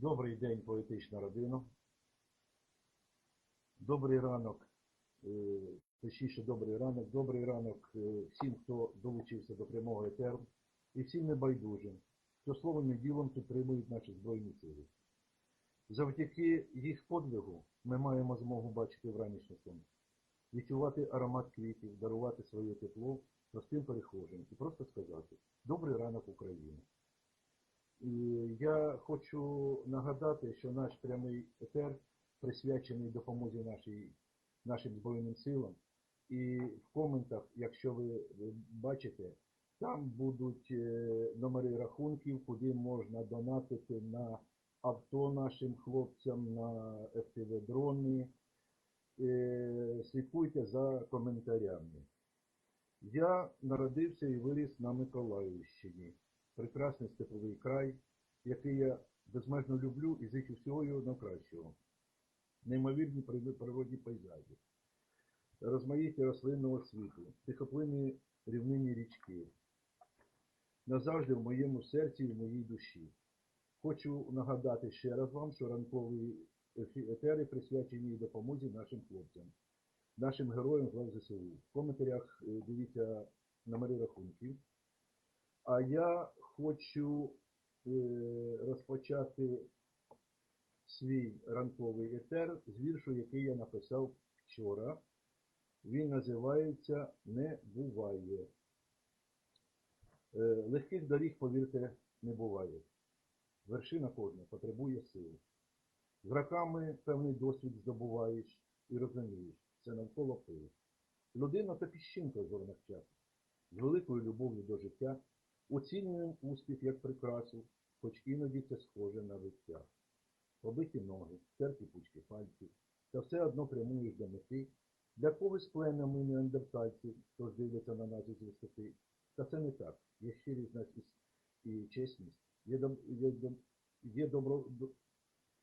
Добрий день, поетична родина. Добрий ранок, е, точніше, добрий ранок, добрий ранок е, всім, хто долучився до прямого етеру, і всім небайдужим, хто словом і ділом підтримують наші Збройні Сили. Завдяки їх подвигу ми маємо змогу бачити вранішнє сонце, відчувати аромат квітів, дарувати своє тепло простим перехожим і просто сказати Добрий ранок, Україна! Я хочу нагадати, що наш прямий етер присвячений допомозі нашій, нашим Збройним силам. І в коментах, якщо ви бачите, там будуть е, номери рахунків, куди можна донатити на авто нашим хлопцям, на FPV-дрони. Е, Слідкуйте за коментарями. Я народився і виріс на Миколаївщині прекрасний степовий край, який я безмежно люблю і зичу всього його найкращого. Неймовірні природні пейзажі, розмаїття рослинного світу, тихоплинні рівнині річки. Назавжди в моєму серці і в моїй душі. Хочу нагадати ще раз вам, що ранкові етери присвячені допомозі нашим хлопцям, нашим героям з ЗСУ. В коментарях е, дивіться номери рахунків. А я хочу е, розпочати свій ранковий етер з віршу, який я написав вчора. Він називається Не буває. Е, легких доріг, повірте, не буває. Вершина кожна потребує сил. З роками певний досвід здобуваєш і розумієш, це навколо пил. Людина то піщинка в зорних часах, з великою любов'ю до життя, оцінюємо успіх як прикрасу, хоч іноді це схоже на виття. Побиті ноги, терті пучки пальців, та все одно прямуєш до мети. Для когось плена ми неандертальці, хто ж дивляться на нас із висоти. Та це не так. Є щирість і, чесність, є, є, є, добро,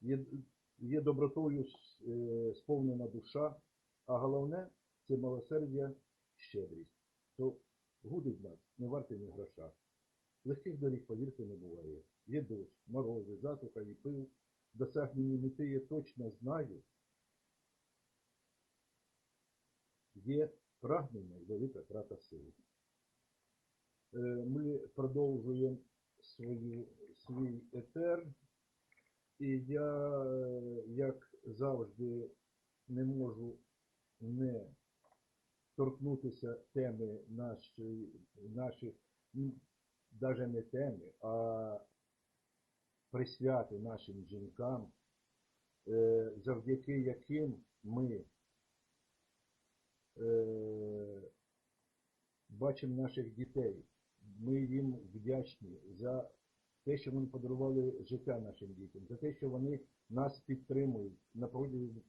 є, є добротою е, сповнена душа, а головне це милосердя, щедрість. То гудить нас, не варте ні гроша. Легких доріг, повірте, не буває. Є дощ, морози, засуха і пил. Досягнені мети я точно знаю. Є прагнення і велика трата сил. Е, Ми продовжуємо свою, свій етер. І я, як завжди, не можу не торкнутися теми нашої, наших, навіть не теми, а присвяти нашим жінкам, е, завдяки яким ми е, бачимо наших дітей. Ми їм вдячні за те, що вони подарували життя нашим дітям, за те, що вони нас підтримують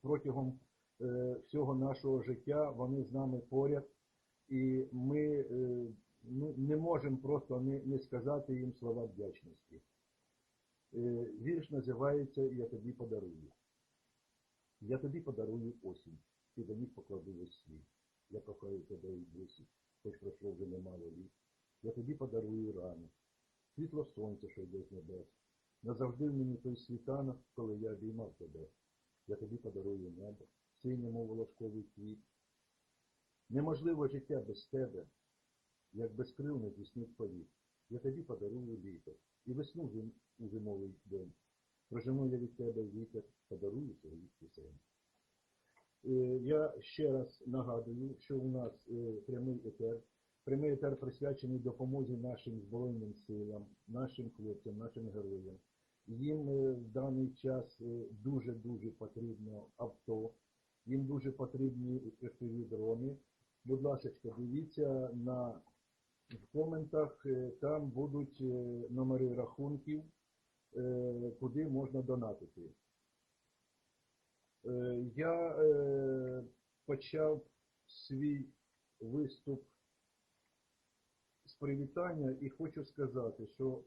протягом е, всього нашого життя, вони з нами поряд, і ми ну, не можемо просто не, не сказати їм слова вдячності. Е, Вірш називається Я тобі подарую. Я тобі подарую осінь, ти до них покладу весь світ. Я кохаю тебе і досі, хоч пройшло вже немало літ. Я тобі подарую ранок, світло сонця, що йде з небес. Назавжди в мені той світанок, коли я обіймав тебе. Я тобі подарую небо, мов волошковий квіт. Неможливо життя без тебе, як без крил не здійснить повіт. Я тобі подарую літо і весну у зимовий день. Прожену я від тебе вітер, подарую своїх пісень. Е, Я ще раз нагадую, що у нас е, прямий етер. Прямий етер присвячений допомозі нашим Збройним силам, нашим хлопцям, нашим героям. Їм е, в даний час дуже-дуже потрібно авто, їм дуже потрібні FPV-дрони. Будь ласка, дивіться на в коментах, е, там будуть е, номери рахунків, е, куди можна донатити. Я почав свій виступ з привітання і хочу сказати, що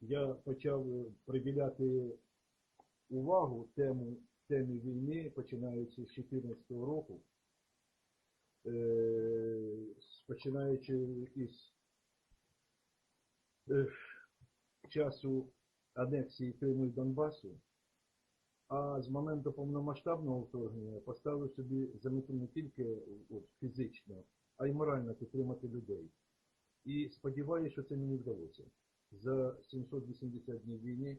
я почав приділяти увагу тему, темі війни, починаючи з 2014 року, починаючи із е, часу анексії Криму і Донбасу, а з моменту повномасштабного вторгнення поставив собі за мету не тільки от, фізично, а й морально підтримати людей. І сподіваюся, що це мені вдалося. За 780 днів війни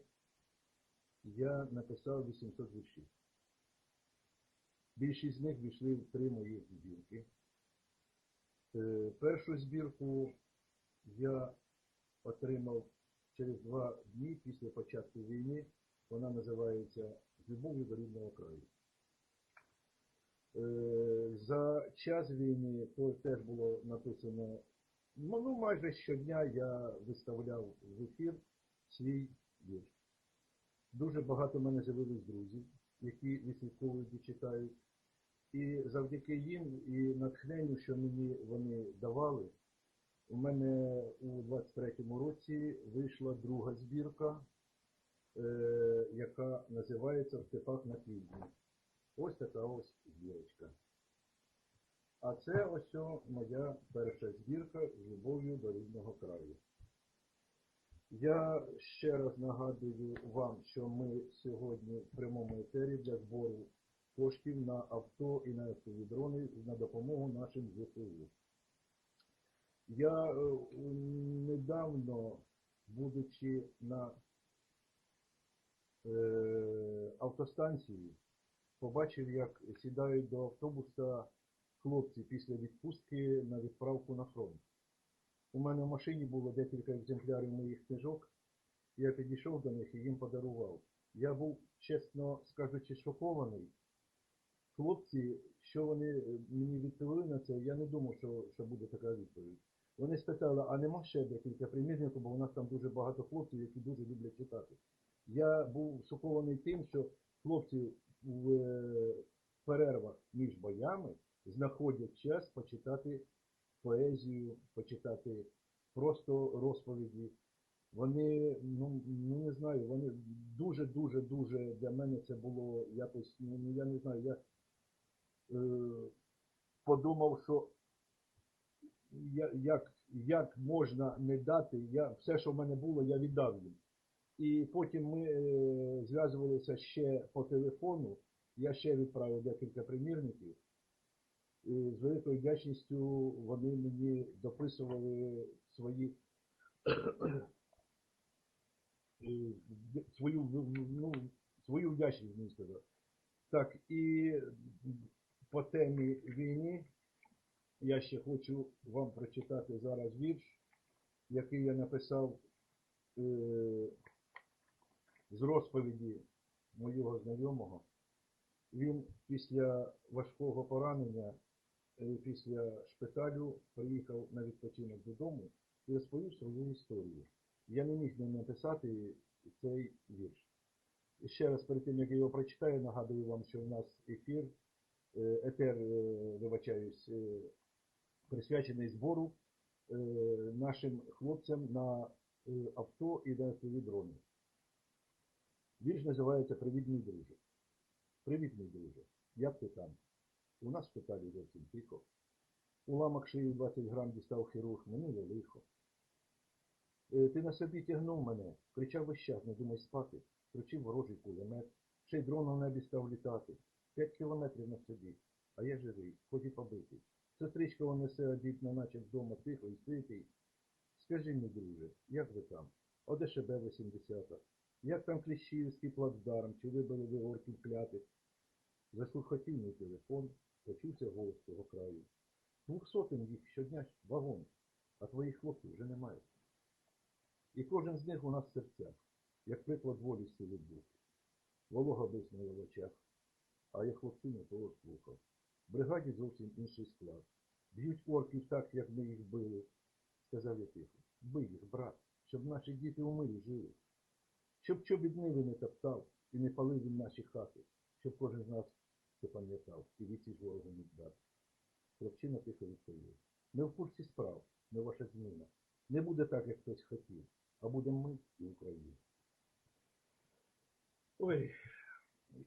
я написав 800 віршів. Більшість з них війшли в три мої збірки. Е, Першу збірку я отримав через два дні після початку війни. Вона називається З любов'ю до рідного краю. Е, За час війни то теж було написано, ну, ну майже щодня я виставляв в ефір свій вірш. Дуже багато в мене з'явилось друзів, які відслідковують і читають. І завдяки їм і натхненню, що мені вони давали, у мене у 23-му році вийшла друга збірка, е, яка називається степах на півдні. Ось така ось збірочка. А це ось моя перша збірка з любов'ю до рідного краю. Я ще раз нагадую вам, що ми сьогодні в прямому етері для збору коштів на авто і на автовідрони на допомогу нашим ЗСУ. Я е, недавно, будучи на е, автостанції, побачив, як сідають до автобуса хлопці після відпустки на відправку на фронт. У мене в машині було декілька екземплярів моїх книжок. Я підійшов до них і їм подарував. Я був, чесно скажучи, шокований. Хлопці, що вони е, мені відповіли на це, я не думав, що, що буде така відповідь. Вони спитали, а нема ще декілька примірників, бо у нас там дуже багато хлопців, які дуже люблять читати. Я був шокований тим, що хлопці в е, перервах між боями знаходять час почитати поезію, почитати просто розповіді. Вони, ну, ну не знаю, вони дуже-дуже дуже для мене це було якось, ну ну, я не знаю, я подумав, що як, як можна не дати, я, все, що в мене було, я віддав їм. І потім ми е, зв'язувалися ще по телефону, я ще відправив декілька примірників. І з великою вдячністю вони мені дописували свої е, свою, ну, свою вдячність, мені сказав. Так, і по темі війни я ще хочу вам прочитати зараз вірш, який я написав е, з розповіді моєго знайомого. Він після важкого поранення, е, після шпиталю приїхав на відпочинок додому і розповів свою історію. Я не міг не написати цей вірш. І ще раз перед тим, як я його прочитаю, нагадую вам, що в нас ефір, етер, е, вибачаюсь, е, присвячений збору нашим хлопцям на авто і на автові дрони. Вірш називається Привіт, мій друже. Привіт, мій друже. Як ти там? У нас в шпиталі зовсім тихо. Уламок шиї 20 грам дістав хірург, минуле лихо. Е, Ти на собі тягнув мене, кричав весь час, не думай спати, кричив ворожий кулемет, ще й дрон на небі став літати. П'ять кілометрів на собі, а я живий, хоч і побитий. Сестричка несе обід, наче вдома тихо і ситий. Скажи мені, друже, як ви там? ОДШБ 80 Як там Кліщівський плацдарм, чи вибили ви орків клятих? Заслухотів мій телефон, почувся голос того краю. Двохсотим їх щодня вагон, а твоїх хлопців вже немає. І кожен з них у нас в серцях, як приклад волі сили Богу. Волога блиснула в очах, а я хлопців того слухав. Бригаді зовсім інший склад. Б'ють орків так, як ми їх били. Сказав я тихо. Бий їх, брат, щоб наші діти у мирі жили. Щоб чобіт ниви не топтав і не палив він наші хати, щоб кожен з нас це пам'ятав і відсіч ворогу не дати. Хлопчина тихо відповів. Ми в курсі справ, ми ваша зміна. Не буде так, як хтось хотів, а будемо ми і Україна. Ой.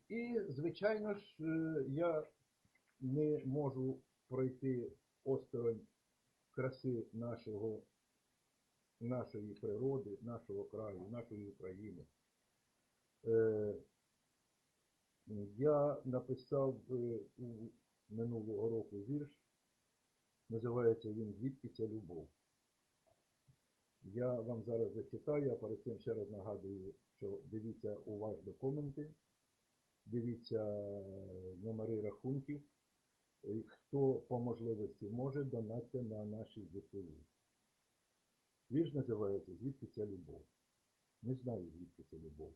І, звичайно ж, е, я не можу пройти осторонь краси нашого нашої природи, нашого краю, нашої України. Е, я написав е, у минулого року вірш, називається він Звідки ця любов. Я вам зараз зачитаю, а перед цим ще раз нагадую, що дивіться уважно коменти, дивіться е, номери рахунків. Хто по можливості може, донатьте на наші ЗСУ. Вірш називається Звідки ця любов. Не знаю, звідки ця любов.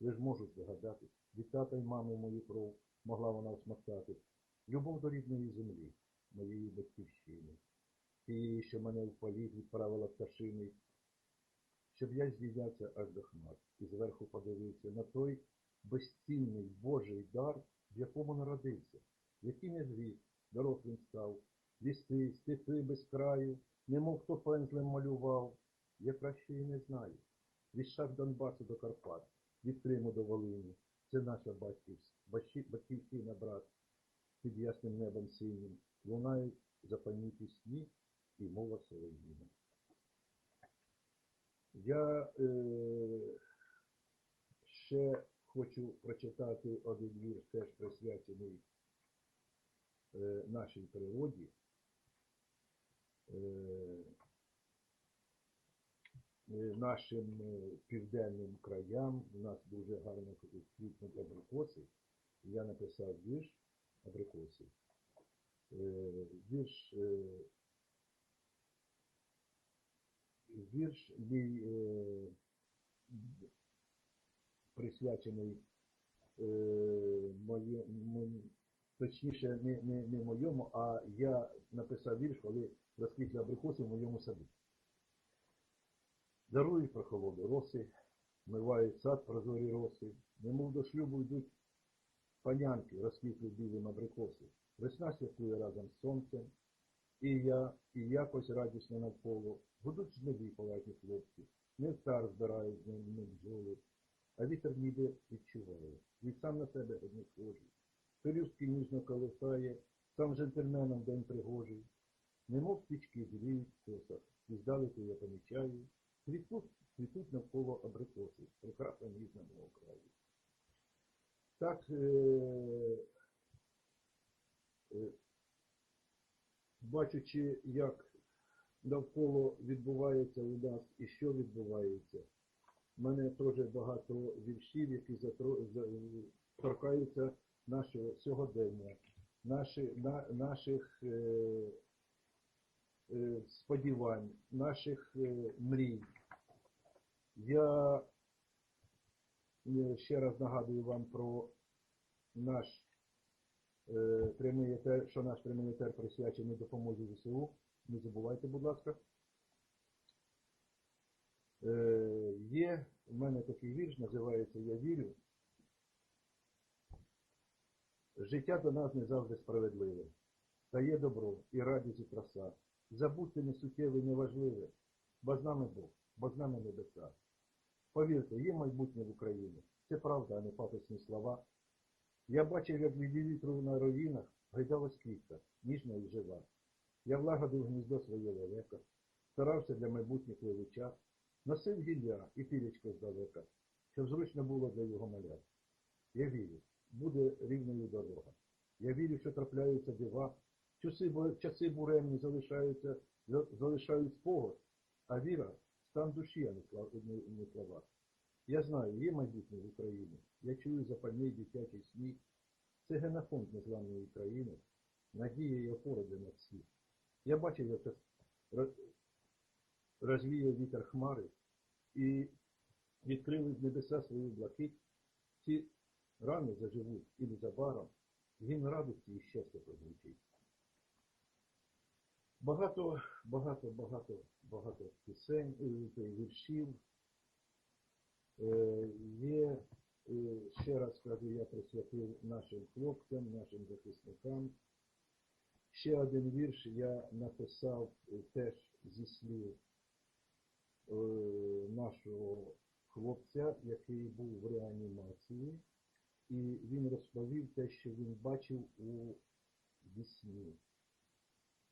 Ви ж можуть здогадатись. Від тата й мами мою кров могла вона осмактати. Любов до рідної землі, моєї батьківщини. Тієї, що мене в політ відправила пташини, щоб я здійнявся аж до хмар і зверху подивився на той безцінний Божий дар, в якому народився, яким я звів, дорослим став, ліси, степи без краю, немов хто пензлем малював, я краще і не знаю. Від шах Донбасу до Карпат, від Криму до Волині, це наша батьківщина, брат, під ясним небом синім, лунають запальні пісні і мова солов'їна. Я е, ще хочу прочитати один вірш, теж присвячений е, нашій природі. Е, е, нашим південним краям. У нас дуже гарно квітнуть абрикоси. Я написав вірш абрикоси. Вірш, вірш мій присвячений е, точніше не, не, не моєму, а я написав вірш, коли розквітли абрикоси в моєму саду. Дарують прохолоду роси, мивають сад прозорі роси, немов до шлюбу йдуть панянки, розквітли білим абрикоси. Весна святкує разом з сонцем, і я, і якось радісно навколо. Гудуть жниві поважні хлопці, нектар збирають з ним бджоли, а вітер ніби відчуває, від сам на себе одне схожий. Пелюстки ніжно колихає, сам джентльменом день пригожий. Немов птічки біліють в косах, і здалеку я помічаю, цвітуть, цвітуть навколо абрикоси, прекрасна ніжна мого краю. Так, е, е, бачачи, як навколо відбувається у нас і що відбувається, в мене теж багато віршів, які торкаються нашого сьогодення, наших е, е, сподівань, наших е, мрій. Я ще раз нагадую вам про наш прямий етер, що наш прямий етер присвячений допомозі ЗСУ. Не забувайте, будь ласка. Е, є в мене такий вірш, називається Я вірю. Життя до нас не завжди справедливе. Та є добро і радість і краса. Забудьте несуттєве неважливе, бо з нами Бог, бо з нами небеса. Повірте, є майбутнє в Україні. Це правда, а не пафосні слова. Я бачив, як від вітру на руїнах гайдалась квітка, ніжна і жива. Я влагодив гніздо своє лелека, старався для майбутніх величат, носив гілля і пілечко здалека, щоб зручно було для його малят. Я вірю, буде рівною дорога. Я вірю, що трапляються дива, часи, часи буремні залишаються, залишають спогад, а віра стан душі, а не слова. Я знаю, є майбутнє в Україні. Я чую запальний дитячий сміх. Це генофонд незламної країни, надія і опора для нас всіх. Я бачив, як це розвіяв вітер хмари і відкрили небеса свою блакить. Ці рани заживуть і незабаром гімн радості і щастя прозвучить. Багато, багато, багато, багато пісень, е, віршів. Е, Є, е, ще раз кажу, я присвятив нашим хлопцям, нашим захисникам. Ще один вірш я написав теж зі слів нашого хлопця, який був в реанімації, і він розповів те, що він бачив у вісні.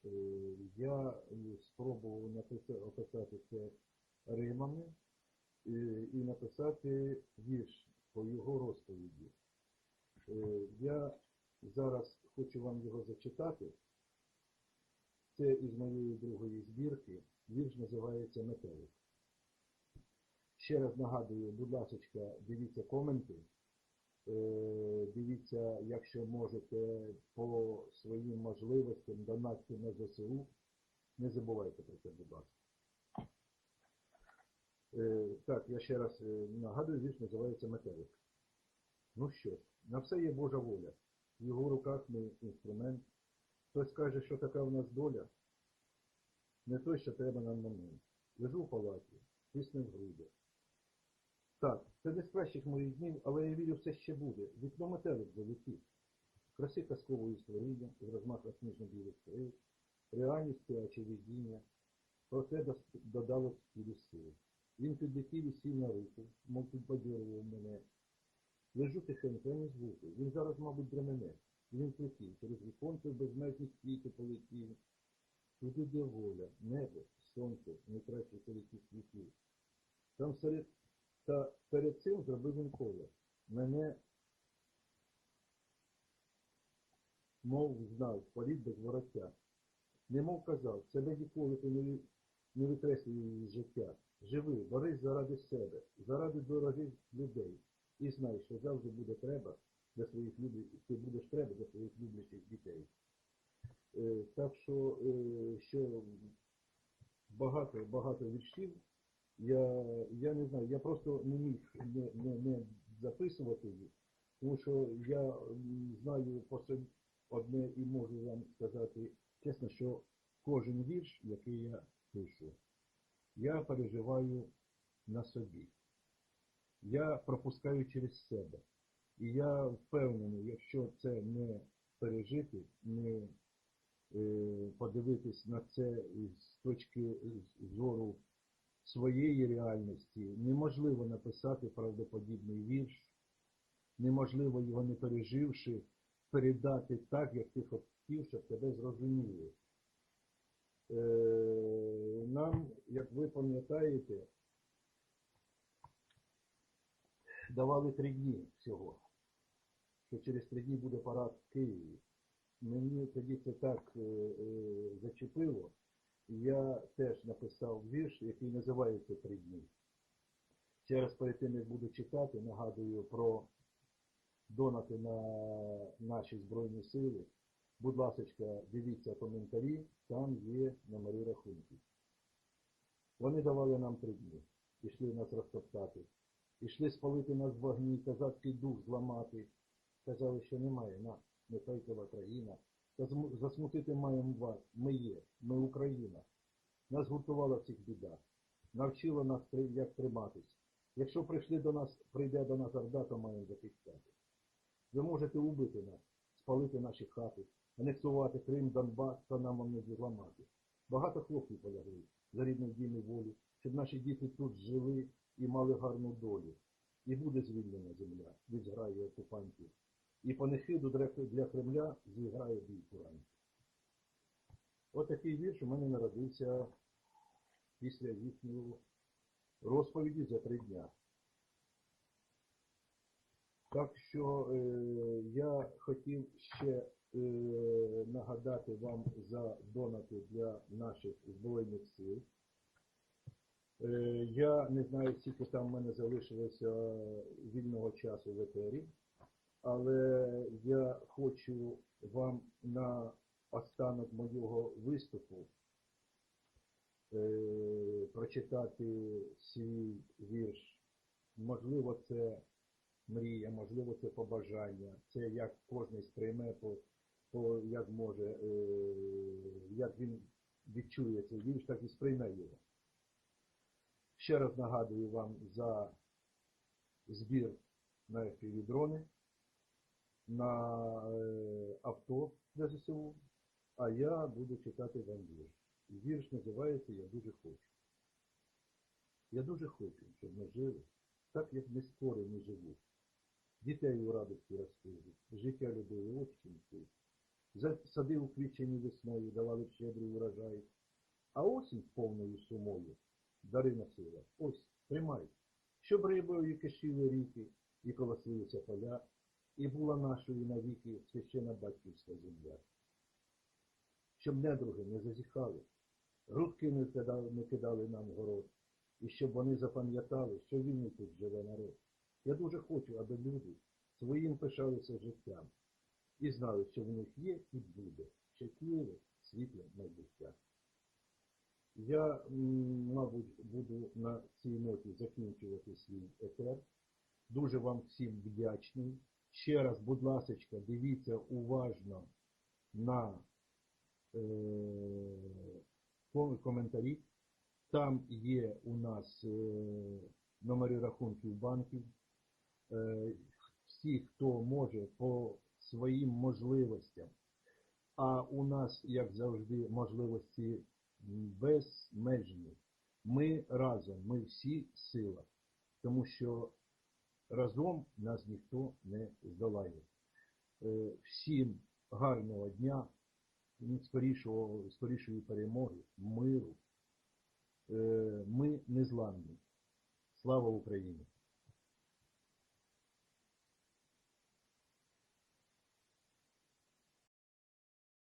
Е, Я е, спробував написати, це римами е, і написати вірш по його розповіді. Е, Я зараз хочу вам його зачитати. Це із моєї другої збірки. Вірш називається Метелик. Ще раз нагадую, будь ласка, дивіться коменти. Е, Дивіться, якщо можете по своїм можливостям донатьте на ЗСУ. Не забувайте про це, будь ласка. Е, Так, я ще раз е, нагадую, вірш називається Метелик. Ну що ж, на все є Божа воля. В його руках ми інструмент. Хтось каже, що така в нас доля. Не той, що треба нам момент. Лежу в палаті, тисне в груди. Так, це не з кращих моїх днів, але я вірю, все ще буде. Вікно метелик залетів. Краси казкової створіння, з розмаха сніжно-білих крил, реальність. Про дос- додалось тілі сили. Він підлетів і сів на руку, мов підбадьорував мене. Лежу тихенько, я не звуку. Він зараз, мабуть, дремене. Він плетів, через віконце в безмежні світи полетів. Туди, де воля, небо, сонце, найкраще серед цих світів. Там серед, та перед цим зробив він коло. Мене, мов знав, політ без вороття. Немов казав, себе ніколи ти не, не викреслює із життя. Живи, борись заради себе, заради дорогих людей. І знай, що завжди буде треба для своїх люблячих, ти будеш треба для своїх люблячих дітей. Е, так що, е, що багато, багато віршів. Я, я не знаю, я просто не міг не, не, не записувати їх, тому що я знаю по собі одне і можу вам сказати чесно, що кожен вірш, який я пишу, я переживаю на собі. Я пропускаю через себе. І я впевнений, якщо це не пережити, не е, подивитись на це з точки зору своєї реальності, неможливо написати правдоподібний вірш, неможливо його не переживши, передати так, як ти хотів, щоб тебе зрозуміли. Е, Нам, як ви пам'ятаєте, давали три дні всього, що через три дні буде парад в Києві. Мені тоді це так е, е, зачепило. Я теж написав вірш, який називається Три дні. Ще раз перед тим, як буду читати, нагадую про донати на наші Збройні Сили. Будь ласка, дивіться коментарі, там є номери рахунків. Вони давали нам три дні, пішли нас розтоптати, пішли спалити нас в вогні, козацький дух зламати. Казали, що немає нас, не фейкова країна. Засмутити маємо вас. Ми є, ми Україна. Нас гуртувала всіх біда, навчила нас, як триматись. Якщо прийшли до нас, прийде до нас орда, то маємо захищати. Ви можете убити нас, спалити наші хати, анексувати Крим, Донбас, та нам вам не зламати. Багато хлопців полягли за рідний дім і волю, щоб наші діти тут жили і мали гарну долю. І буде звільнена земля від зграї окупантів. І панихиду для Кремля зіграє бій курантів. Отакий вірш у мене народився після їхньої розповіді за три дня. Так що е, я хотів ще е, нагадати вам за донати для наших Збройних сил. Е, я не знаю, скільки там в мене залишилося вільного часу в етері, але я хочу вам на останок моєго виступу е, прочитати свій вірш. Можливо, це мрія, можливо, це побажання, це як кожен сприйме, по, по як може, е, як він відчує цей вірш, так і сприйме його. Ще раз нагадую вам за збір на FPV-дрони, на е, авто для ЗСУ, а я буду читати вам вірш. Вірш називається Я дуже хочу. Я дуже хочу, щоб ми жили, так як не скоро не живуть. Дітей у радості розкажуть, життя любили, чим суть. засадив квічені весною, давали щедрий урожай. А осінь повною сумою дари носила. Ось, тримай. Щоб рибою кишіли ріки, і колосилися поля, і була нашою навіки священа батьківська земля. Щоб недруги не зазіхали, грудки не кидали, не кидали нам город, і щоб вони запам'ятали, що вільний тут живе народ. Я дуже хочу, аби люди своїм пишалися життям і знали, що в них є і буде щасливе, світле майбуття. Я, мабуть, буду на цій ноті закінчувати свій етер. Дуже вам всім вдячний. Ще раз, будь ласочка, дивіться уважно на е, коментарі. Там є у нас е, номери рахунків банків. Е, всі, хто може по своїм можливостям. А у нас, як завжди, можливості безмежні. Ми разом, ми всі сила, тому що разом нас ніхто не здолає. Е, Всім гарного дня, скорішого, скорішої перемоги, миру. Е, Ми незламні. Слава Україні!